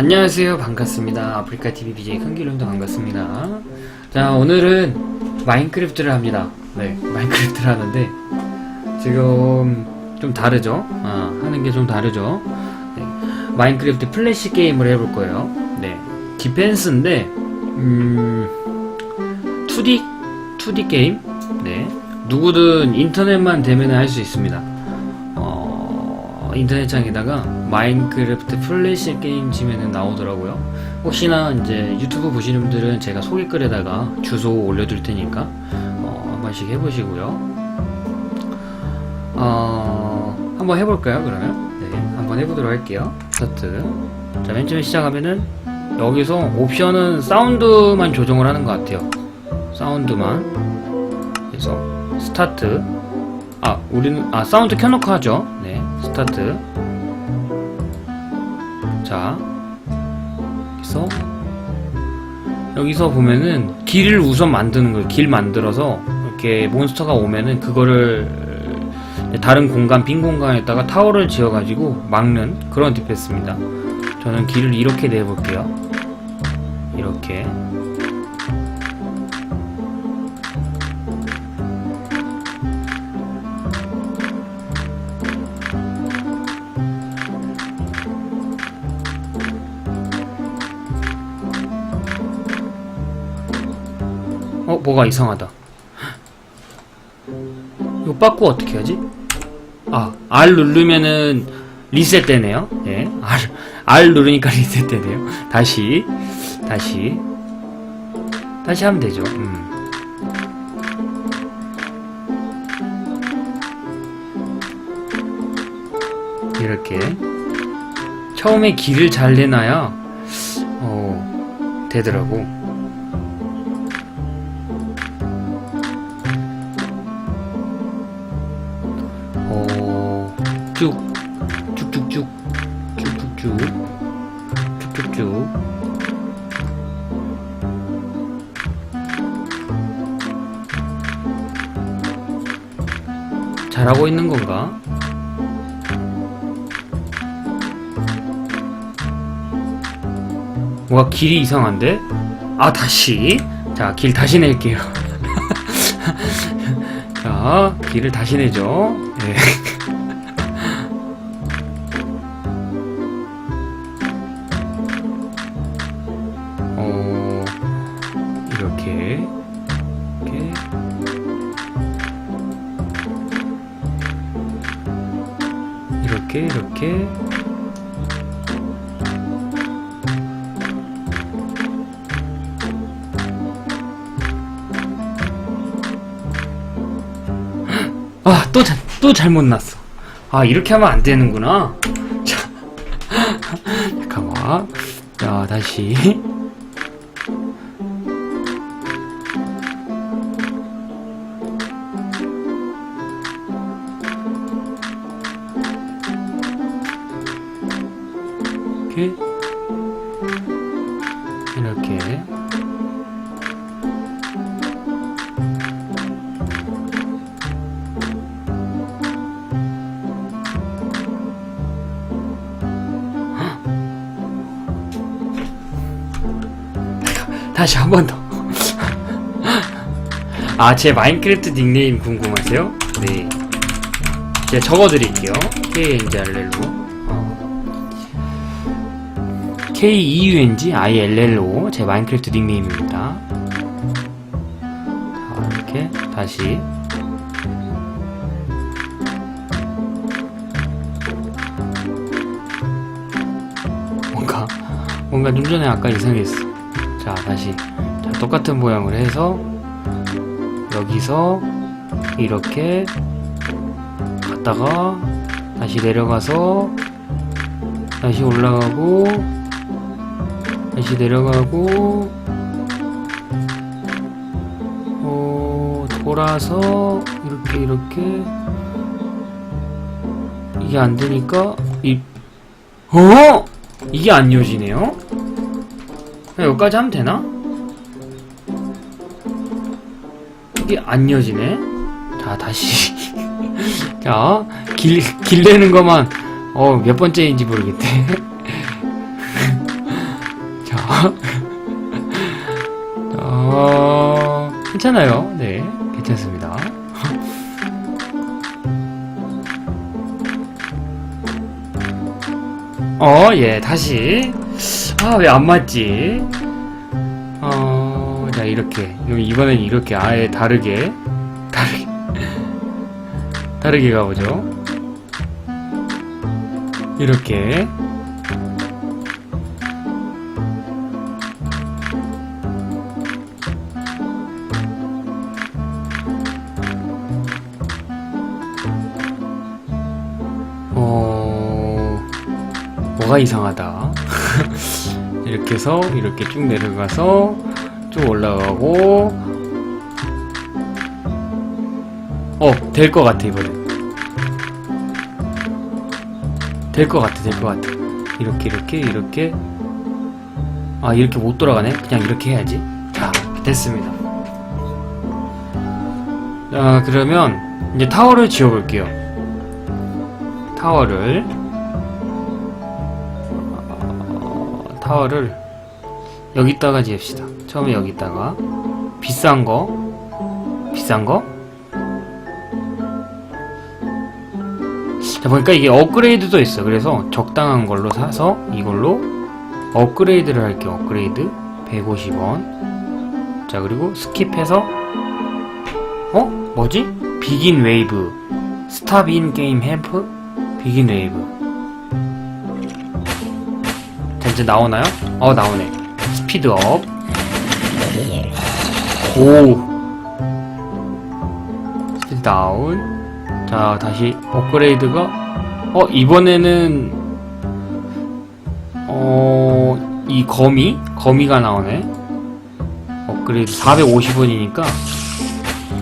안녕하세요. 반갑습니다. 아프리카 TV BJ 큰길님도 반갑습니다. 자, 오늘은 마인크래프트를 합니다. 네, 마인크래프트를 하는데, 지금 좀 다르죠? 아, 하는 게 좀 다르죠? 네, 마인크래프트 플래시 게임을 해볼 거예요. 네, 디펜스인데, 음, 2D? 2D 게임? 네, 누구든 인터넷만 되면 할 수 있습니다. 어, 인터넷창에다가 마인크래프트 플래시 게임 치면은 나오더라고요. 혹시나 이제 유튜브 보시는 분들은 제가 소개글에다가 주소 올려둘 테니까 어, 한 번씩 해보시고요. 어, 한번 해볼까요, 그러면? 네, 한번 해보도록 할게요. 스타트. 자, 맨 처음에 시작하면은 여기서 옵션은 사운드만 조정을 하는 것 같아요. 사운드만. 그래서 스타트. 아, 우리는, 아, 사운드 켜놓고 하죠. 네, 스타트. 자, 여기서, 여기서 보면은 길을 우선 만드는 거예요. 길 만들어서, 이렇게 몬스터가 오면은 그거를 다른 공간, 빈 공간에다가 타워를 지어가지고 막는 그런 디펜스입니다. 저는 길을 이렇게 내볼게요. 이렇게. 뭐가 이상하다. 이거 빠꾸 어떻게 하지? 아, R 누르면은 리셋 되네요. 예. R, R 누르니까 리셋 되네요. 다시, 다시. 다시 하면 되죠. 음. 이렇게. 처음에 길을 잘 내놔야, 어, 되더라고. 어, 쭉, 쭉쭉쭉, 쭉쭉쭉, 쭉쭉쭉. 잘하고 있는 건가? 뭐가 길이 이상한데? 아, 다시. 자, 길 다시 낼게요. 자, 길을 다시 내죠. 이렇게, 이렇게. 아, 또, 자, 또 잘못 났어. 아, 이렇게 하면 안 되는구나. 자, 잠깐만. 자, 다시. 이렇게. 이렇게. 다시 한 번 더. 아, 제 마인크래프트 닉네임 궁금하세요? 네. 제가 적어드릴게요. KNGRL로. K-E-U-N-G-I-L-L-O. 제 마인크래프트 닉네임입니다. 자, 이렇게. 다시. 뭔가, 뭔가 좀 전에 아까 이상했어. 자, 다시. 자, 똑같은 모양을 해서, 여기서, 이렇게, 갔다가, 다시 내려가서, 다시 올라가고, 다시 내려가고, 어, 돌아서, 이렇게, 이렇게, 이게 안 되니까, 이, 어? 이게 안 이어지네요? 여기까지 하면 되나? 이게 안 이어지네? 자, 다시. 자, 길, 길 내는 것만, 어, 몇 번째인지 모르겠대. 어, 괜찮아요. 네, 괜찮습니다. 어, 예, 다시. 아, 왜 안 맞지? 어, 자, 이렇게. 이번엔 이렇게 아예 다르게, 다르게, 다르게 가보죠. 이렇게. 뭐가 이상하다. 이렇게 해서 이렇게 쭉 내려가서 쭉 올라가고 어, 될 것 같아, 이번에. 될것 같아, 될 것 같아. 이렇게, 이렇게, 이렇게. 아, 이렇게 못 돌아가네? 그냥 이렇게 해야지. 자, 됐습니다. 자, 그러면 이제 타워를 지어볼게요. 타워를 타워를 여기다가 지읍시다. 처음에 여기다가 비싼 거 비싼 거. 자 보니까 이게 업그레이드도 있어. 그래서 적당한 걸로 사서 이걸로 업그레이드를 할게요. 업그레이드 150원. 자 그리고 스킵해서 어 뭐지? 비긴 웨이브 스탑 인 게임 헬프 비긴 웨이브. 자, 이제 나오나요? 어, 나오네. 스피드업. 오. 스피드 다운. 자, 다시 업그레이드가, 어, 이번에는, 어, 이 거미? 거미가 나오네. 업그레이드 450원이니까.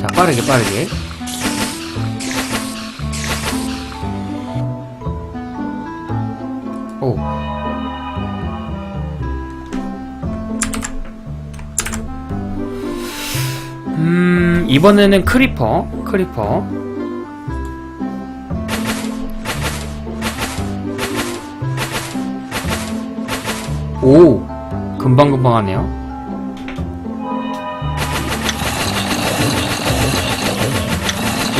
자, 빠르게, 빠르게. 이번에는 크리퍼, 크리퍼. 오, 금방금방 하네요.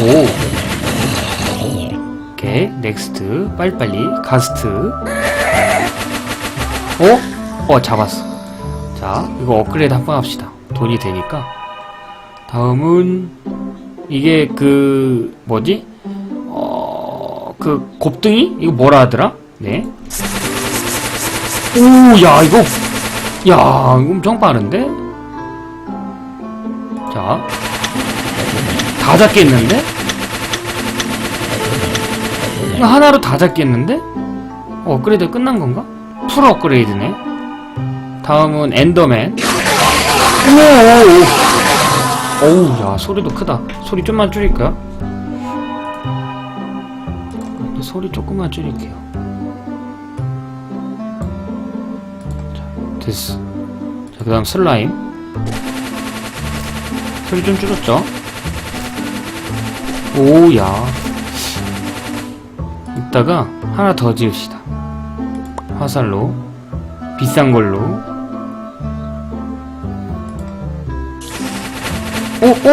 오. 오케이, 넥스트. 빨리빨리. 가스트. 어? 어, 잡았어. 자, 이거 업그레이드 한 번 합시다. 돈이 되니까. 다음은, 이게 그, 뭐지? 어, 그, 곱등이? 이거 뭐라 하더라? 네. 오, 야, 이거, 야, 엄청 빠른데? 자. 다 잡겠는데? 하나로 다 잡겠는데? 어, 업그레이드 끝난 건가? 풀 업그레이드네. 다음은 엔더맨. 오 오 오. 어우, 야, 소리도 크다. 소리 좀만 줄일까요? 소리 조금만 줄일게요. 자, 됐어. 자, 그 다음 슬라임. 소리 좀 줄였죠? 오야. 이따가 하나 더 지읍시다. 화살로. 비싼 걸로. 오,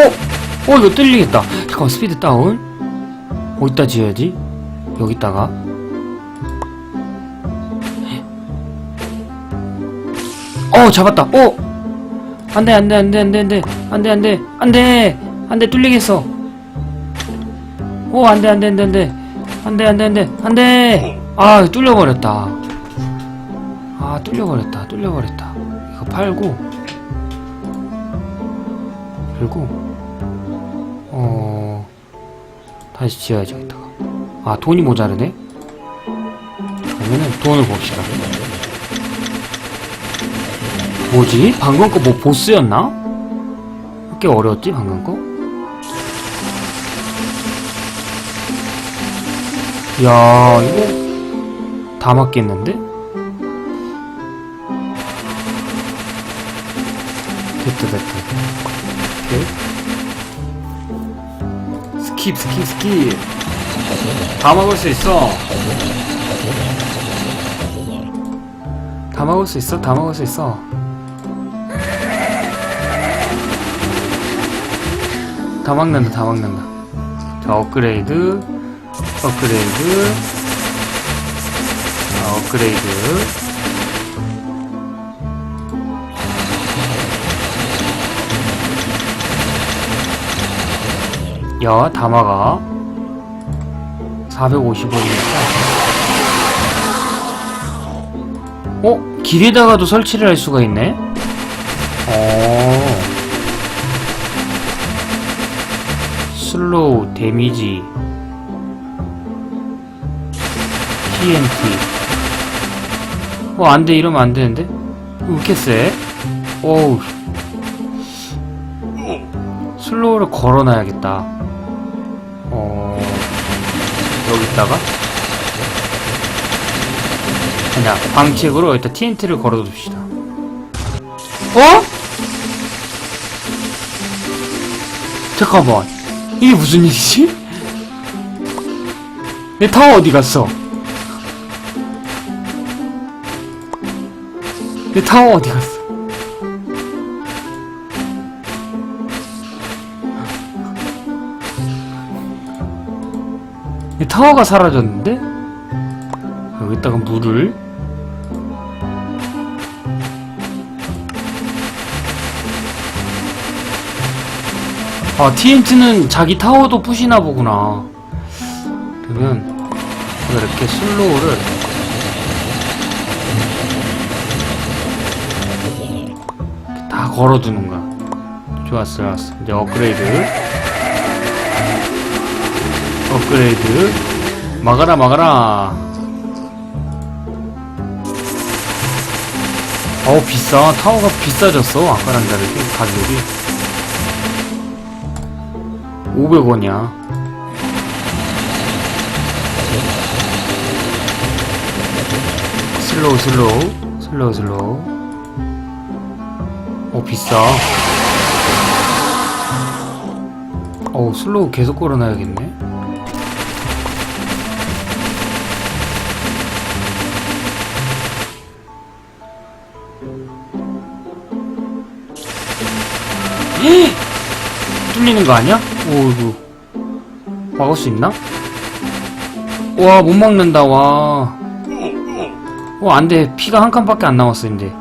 오! 오, 이거 뚫리겠다. 잠깐만, 스피드 다운. 어디다 지어야지? 여기다가. 어, 잡았다. 오! 안 돼, 안 돼, 안 돼, 안 돼, 안 돼. 안 돼, 안 돼, 안 돼! 안 돼, 뚫리겠어. 오, 안 돼, 안 돼, 안 돼, 안 돼. 안 돼, 안 돼, 안 돼, 안 돼! 아, 뚫려버렸다. 아, 뚫려버렸다, 뚫려버렸다. 이거 팔고, 그리고, 어, 다시 지어야죠, 이따가. 아, 돈이 모자르네? 그러면은 돈을 봅시다. 뭐지? 방금 거 뭐 보스였나? 꽤 어려웠지, 방금 거? 야 이거 다 맞겠는데? 됐다 됐다 스킵 스킵 스킵. 다 먹을 수 있어. 다 먹을 수 있어 다 먹을 수 있어. 다 막는다, 다 막는다. 자, 업그레이드, 업그레이드, 자, 업그레이드. 야, 다 막아. 450원이니까. 어? 길에다가도 설치를 할 수가 있네? 어. 슬로우, 데미지, TNT. 어, 안 돼, 이러면 안 되는데? 왜 이렇게 세? 어우. 슬로우를 걸어놔야겠다. 어, 여기다가? 그냥 방책으로 일단 TNT를 걸어둡시다. 어? 잠깐만. 이게 무슨 일이지? 내 타워 어디 갔어? 내 타워 어디 갔어? 타워가 사라졌는데? 여기다가 물을. 아 TNT는 자기 타워도 부시나 보구나. 그러면 이렇게 슬로우를. 다 걸어두는 거야 좋았어 좋았어. 이제 업그레이드 업그레이드. 막아라 막아라. 어우 비싸. 타워가 비싸졌어 아까랑 다르게. 가격이. 500원이야. 슬로우 슬로우. 슬로우 슬로우. 어 비싸. 어우 슬로우 계속 걸어놔야겠네 뚫리는 거 아니야? 오이구 막을 수 있나? 와 못 막는다 와 어, 안 돼. 피가 한 칸밖에 안 남았어, 이제.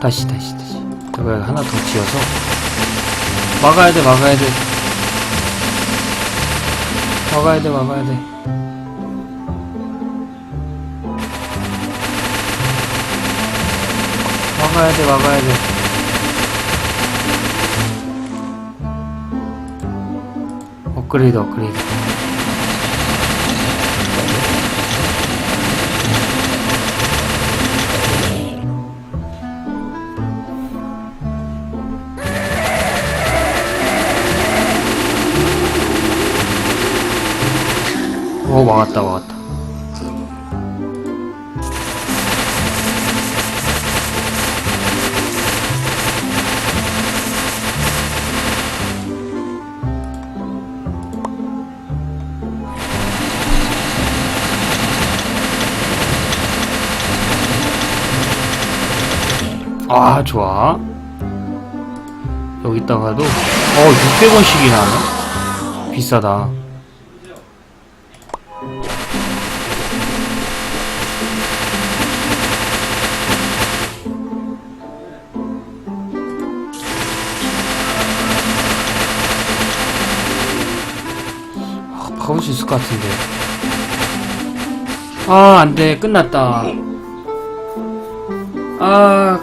다시, 다시, 다시. 내가 하나 더 지어서. 막아야 돼, 막아야 돼. 막아야 돼, 막아야 돼. 막아야 돼, 막아야 돼. 업그레이드 업그레이드 오 막았다 막았다 아 좋아. 여기다가도? 어 600원씩이나 하네 비싸다. 아, 가볼 수 있을 것 같은데. 아 안돼. 끝났다. 아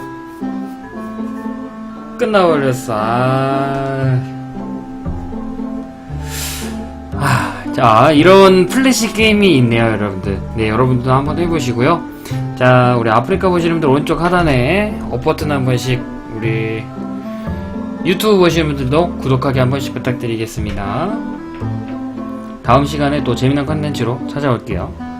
끝나버렸어. 아... 아, 자, 이런 플래시 게임이 있네요, 여러분들. 네, 여러분들도 한번 해보시고요. 자, 우리 아프리카 보시는 분들 오른쪽 하단에 업 버튼 한 번씩, 우리 유튜브 보시는 분들도 구독하기 한 번씩 부탁드리겠습니다. 다음 시간에 또 재미난 컨텐츠로 찾아올게요.